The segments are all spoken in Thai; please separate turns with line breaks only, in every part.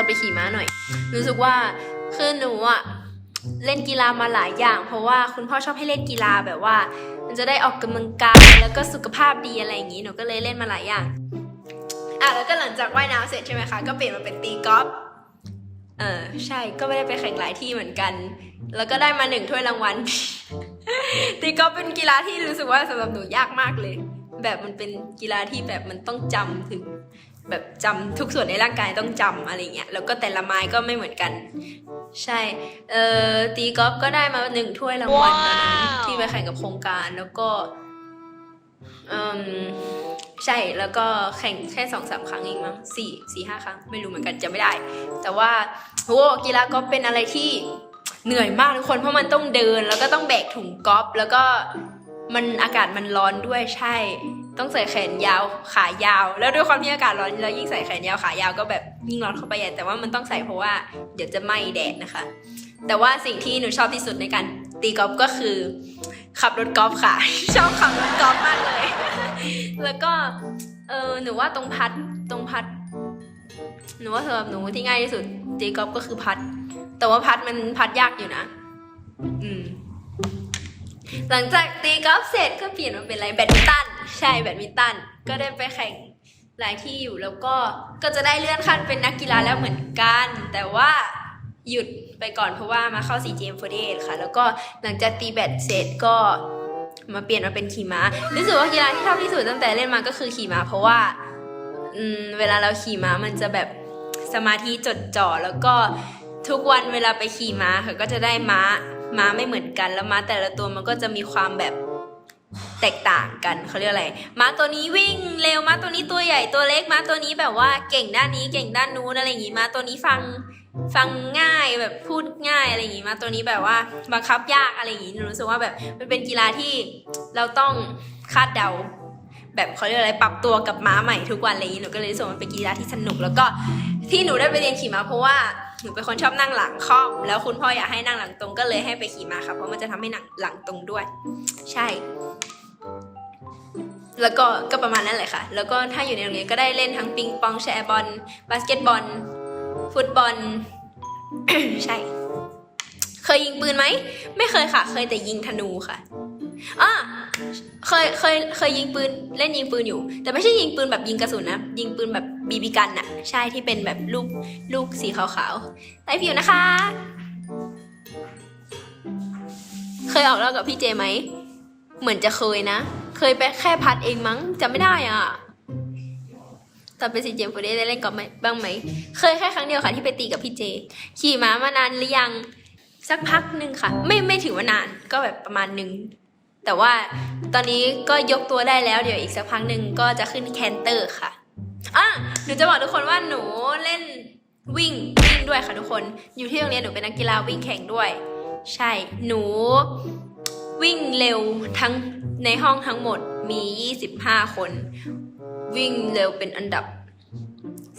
อนไปขี่ม้าหน่อย รู้สึกว่าคือหนูอะเล่นกีฬามาหลายอย่าง เพราะว่าคุณพ่อชอบให้เล่นกีฬาแบบว่า มันจะได้ออกกำลังกายแล้วก็สุขภาพดีอะไรอย่างนี้หนูก็เลยเล่นมาหลายอย่างอะแล้วก็หลังจากว่ายน้ำเสร็จใช่ไหมคะก็เปลี่ยนมาเป็นตีกอล์ฟเออใช่ก็ไม่ได้ไปแข่งหลายที่เหมือนกัน แล้วก็ได้มาหนึ่งถ้วยรางวัลตีกอล์ฟเป็นกีฬาที่รู้สึกว่าสำหรับหนูยากมากเลย แบบมันเป็นกีฬาที่แบบมันต้องจำถึง แบบจำทุกส่วนในร่างกายต้องจำอะไรเงี้ยแล้วก็แต่ละไม้ก็ไม่เหมือนกัน ใช่เออตีกอล์ฟก็ได้มาหนึ่งถ้วยรางวัลตอนนั้นที่ไปแข่งกับโครงการแล้วก็อืมใช่แล้วก็แข่งแค่สองสามครั้งเองมั้งสี่สี่ห้าครั้ง ไม่รู้เหมือนกันจำไม่ได้ แต่ว่าโหกีฬากอล์ฟเป็นอะไรที่เหนื่อยมากทุกคนเพราะมันต้องเดินแล้วก็ต้องแบกถุงกอล์ฟแล้วก็ มันอากาศมันร้อนด้วยใช่ ต้องใส่แขนยาวขายาว แล้วด้วยความที่อากาศร้อนแล้วยิ่งใส่แขนยาวขายาวก็แบบยิ่งร้อนเข้าไปใหญ่แต่ว่ามันต้องใส่เพราะว่าเดี๋ยวจะไหม้แดดนะคะ แต่ว่าสิ่งที่หนูชอบที่สุดในการตีกอล์ฟก็คือ ขับรถกอล์ฟค่ะ ชอบขับรถกอล์ฟมากเลย แล้วก็เออหนูว่าตรงพัดตรงพัดหนูว่าสำหรับหนูที่ง่ายที่สุดตีกอล์ฟก็คือพัด แต่ว่าพัดมันพัดยากอยู่นะ อืม หลังจากตีกอล์ฟเสร็จก็เปลี่ยนมาเป็นอะไรแบดมินตัน ใช่แบดมินตัน ก็ได้ไปแข่งหลายที่อยู่แล้วก็ก็จะได้เลื่อนขั้นเป็นนักกีฬาแล้วเหมือนกัน แต่ว่าหยุดไปก่อนเพราะว่ามาเข้า CGM48 ค่ะ แล้วก็หลังจากตีแบดเสร็จก็มาเปลี่ยนมาเป็นขี่ม้า รู้สึกว่ากีฬาที่ชอบที่สุดตั้งแต่เล่นมาก็คือขี่ม้า เพราะว่าเวลาเราขี่ม้ามันจะแบบสมาธิจดจ่อแล้วก็ทุกวันเวลาไปขี่ม้าค่ะก็จะได้ม้า ม้าไม่เหมือนกัน แล้วม้าแต่ละตัวมันก็จะมีความแบบแตกต่างกันเขาเรียกอะไร ม้าตัวนี้วิ่งเร็ว ม้าตัวนี้ตัวใหญ่ตัวเล็ก ม้าตัวนี้แบบว่าเก่งด้านนี้เก่งด้านนู้นอะไรอย่างงี้ ม้าตัวนี้ฟังฟังง่ายแบบพูดง่ายอะไรอย่างงี้ ม้าตัวนี้แบบว่าบังคับยากอะไรอย่างงี้หนูรู้สึกว่าแบบมันเป็นกีฬาที่เราต้องคาดเดา แบบเขาเรียกอะไรปรับตัวกับม้าใหม่ทุกวันอะไรอย่างนี้หนูก็เลยรู้สึกมันเป็นกีฬาที่สนุก แล้วก็ที่หนูได้ไปเรียนขี่ม้าเพราะว่า หนูเป็นคนชอบนั่งหลังค่อม แล้วคุณพ่ออยากให้นั่งหลังตรงก็เลยให้ไปขี่ม้าค่ะเพราะมันจะทำให้หนังหลังตรงด้วย ใช่ แล้วก็ก็ประมาณนั้นแหละค่ะ แล้วก็ถ้าอยู่ในโรงเรียนก็ได้เล่นทั้งปิงปองแชร์บอลบาสเกตบอล ฟุตบอล ใช่ เคยยิงปืนไหม ไม่เคยค่ะ เคยแต่ยิงธนูค่ะอะ เคยเคยเคยยิงปืนเล่นยิงปืนอยู่ แต่ไม่ใช่ยิงปืนแบบยิงกระสุนนะยิงปืนแบบบีบีกันน่ะ ใช่ที่เป็นแบบลูกลูกสีขาวๆไต้ผิวนะคะ เคยออกเล่ากับพี่เจไหมเหมือนจะเคยนะ เคยไปแค่พัดเองมั้งจำไม่ได้อะตอนเป็นซีเจมโฟได้เล่นกับไหมบ้างไหม เคยแค่ครั้งเดียวค่ะที่ไปตีกับพี่เจ ขี่ม้ามานานหรือยังสักพักหนึ่งค่ะ ไม่ไม่ถือว่านานก็แบบประมาณหนึ่ง แต่ว่าตอนนี้ก็ยกตัวได้แล้วเดี๋ยวอีกสักพักหนึ่งก็จะขึ้นแคนเตอร์ค่ะอะหนูจะบอกทุกคนว่าหนูเล่นวิ่งวิ่งด้วยค่ะทุกคน อยู่ที่โรงเรียนหนูเป็นนักกีฬาวิ่งแข่งด้วย ใช่หนูวิ่งเร็วทั้งในห้องทั้งหมดมี 25 คน วิ่งเร็วเป็นอันดับ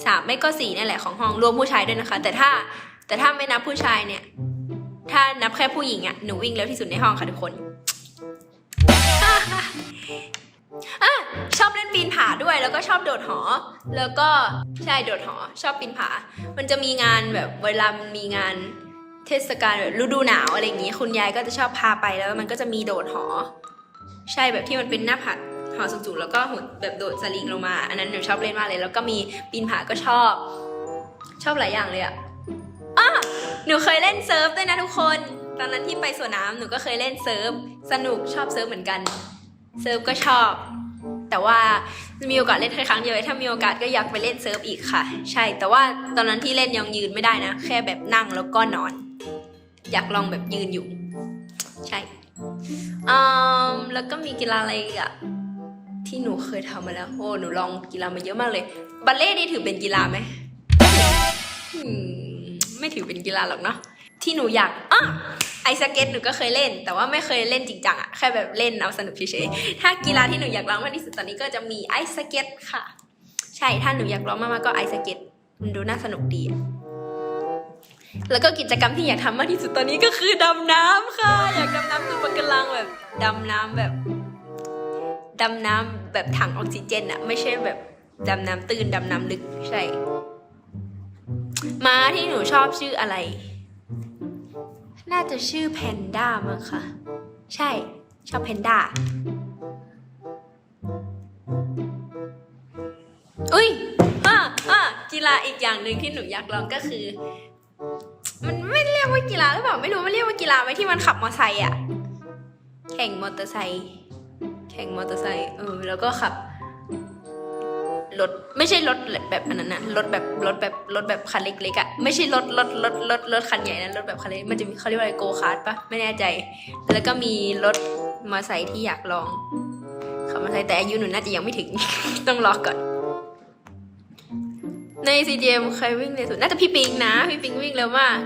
สามไม่ก็สี่นี่นแหละของห้องรวมผู้ชายด้วยนะคะ แต่ถ้าแต่ถ้าไม่นับผู้ชายเนี่ย ถ้านับแค่ผู้หญิงอะหนูวิ่งเร็วที่สุดในห้องค่ะทุกคน อะชอบเล่นปีนผาด้วยแล้วก็ชอบโดดหอ แล้วก็ใช่โดดหอ ชอบปีนผา มันจะมีงานแบบเวลามีงานเทศกาลแบบฤดูหนาวอะไรอย่างงี้คุณยายก็จะชอบพาไปแล้วมันก็จะมีโดดหอ ใช่แบบที่มันเป็นหน้าผาหอสูงๆแล้วก็หุ่นแบบโดดสลิงลงมา อันนั้นหนูชอบเล่นมากเลย แล้วก็มีปีนผาก็ชอบ ชอบหลายอย่างเลยอะอะหนูเคยเล่นเซิร์ฟด้วยนะทุกคน ตอนนั้นที่ไปสวนน้ำหนูก็เคยเล่นเซิร์ฟ สนุกชอบเซิร์ฟเหมือนกัน เซิร์ฟก็ชอบ แต่ว่ามีโอกาสเล่นแค่ครั้งเดียวถ้ามีโอกาสก็อยากไปเล่นเซิร์ฟอีกค่ะ ใช่ แต่ว่าตอนนั้นที่เล่นยังยืนไม่ได้นะ แค่แบบนั่งแล้วก็นอน อยากลองแบบยืนอยู่ ใช่อืมแล้วก็มีกีฬาอะไรอีกอะที่หนูเคยทำมาแล้ว โอ้ หนูลองกีฬามาเยอะมากเลย บัลเล่ต์นี่ถือเป็นกีฬาไหมอืมไม่ถือเป็นกีฬาหรอกเนาะ ที่หนูอยากอะ ไอสเก็ตหนูก็เคยเล่น แต่ว่าไม่เคยเล่นจริงจังอะแค่แบบเล่นเอาสนุกเฉยๆถ้ากีฬาที่หนูอยากลองมากที่สุดตอนนี้ก็จะมีไอสเก็ตค่ะ ใช่ถ้าหนูอยากลองมากๆก็ไอสเก็ตมันดูน่าสนุกดีแล้วก็กิจกรรมที่อยากทำมากที่สุดตอนนี้ก็คือดำน้ำค่ะ อยากดำน้ำคือปะการังแบบดำน้ำแบบดำน้ำแบบถังออกซิเจนอะไม่ใช่แบบดำน้ำตื้นดำน้ำลึกใช่ มาที่หนูชอบชื่ออะไร น่าจะชื่อแพนด้ามั้งคะใช่ชอบแพนด้าอุ้ยอ่าอ่ากีฬาอีกอย่างหนึ่งที่หนูอยากลองก็คือ มันไม่เรียกว่ากีฬาหรือเปล่าไม่รู้มันเรียกว่ากีฬาไหมที่มันขับมอเตอร์ไซค์อะแข่งมอเตอร์ไซค์แข่งมอเตอร์ไซค์เออแล้วก็ขับ รถไม่ใช่รถแบบอันนั้นนะรถแบบรถแบบรถแบบคันเล็กๆอะไม่ใช่รถรถรถรถรถคันใหญ่นะรถแบบคันเล็กมันจะมีเขาเรียกว่าอะไรโกคาร์ดปะไม่แน่ใจ แล้วก็มีรถมอเตอร์ไซค์ที่อยากลองขับมอเตอร์ไซค์แต่อายุหนูน่าจะยังไม่ถึง ต้องรอก่อน ใน CGM ใครวิ่งเร็วสุดน่าจะพี่ปิงนะ พี่ปิงวิ่งเร็วมาก